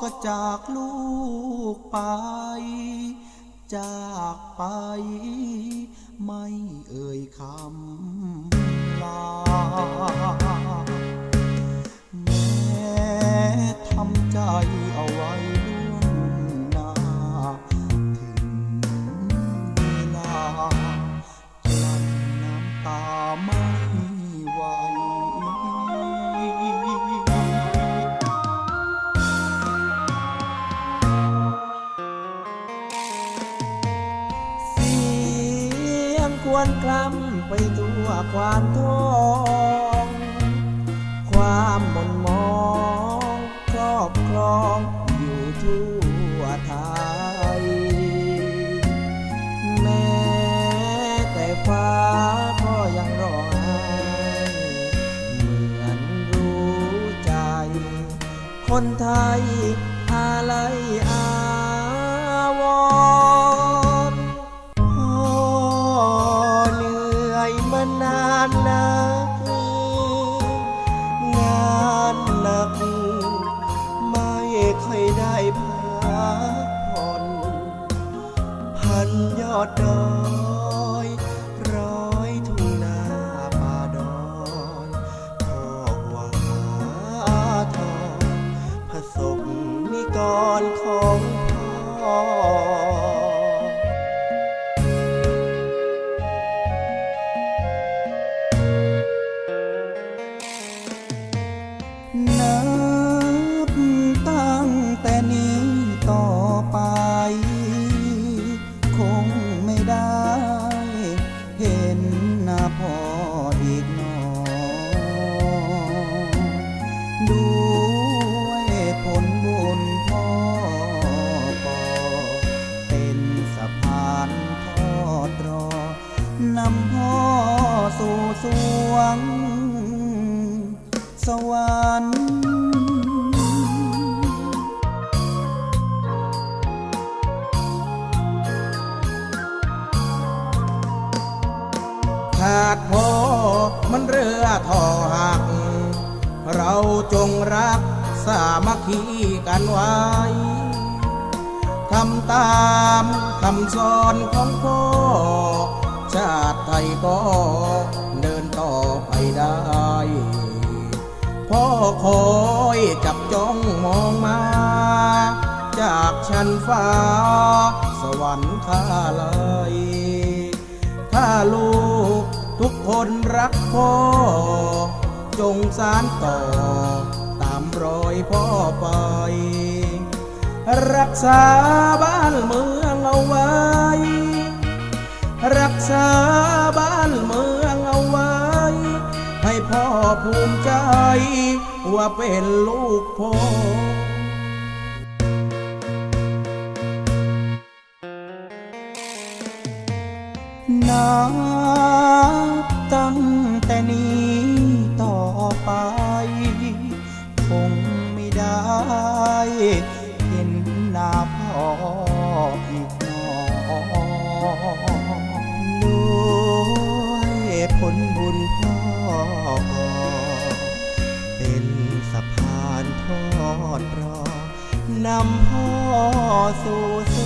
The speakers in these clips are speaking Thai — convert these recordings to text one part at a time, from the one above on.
ก็จากลูกไป จากไป ไม่เอ่ยคำลา ยงครกล้ำไปทั่วความท้อง ความหม่นมองครอบครองอยู่ทั่วไทย แม้แต่ฟ้าก็ยังร้องไห้เหมือนรู้ใจ คนไทยอะไรอา สวรรค์ขาดพอมันเรือทอหัก เราจงรักสามัคคีกันไว้ ทำตามคำสอนของพ่อ ชาติไทยก็เดินต่อไปได้ พ่อคอยจับจ้องมองมา จากชั้นฟ้า สวรรค์ข้าเลยถ้าลูกทุกคนรักพ่อ จงสารต่อ ตามรอยพ่อไป รักษาบ้านเมืองเอาไว้ รักษาบ้าน ภูมิใจ ว่าเป็นลูกพ่อน้า นำพ่อสู่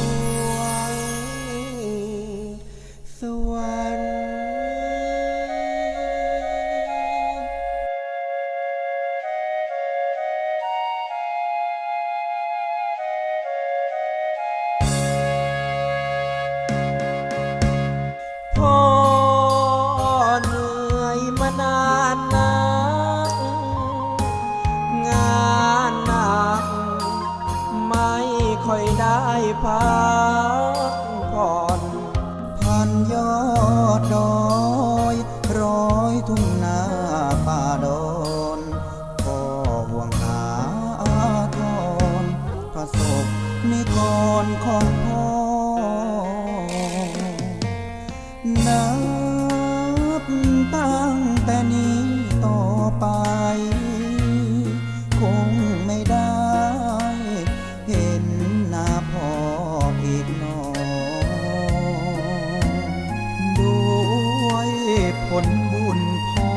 ลบุญพ่อ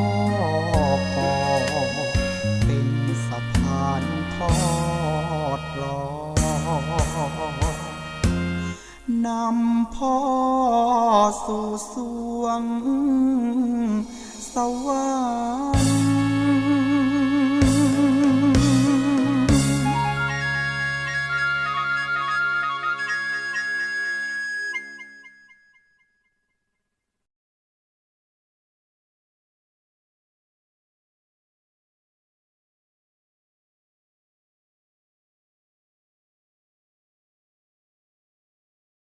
ก่อเป็นสะพานทอดรอนำพ่อสู่สวงสวร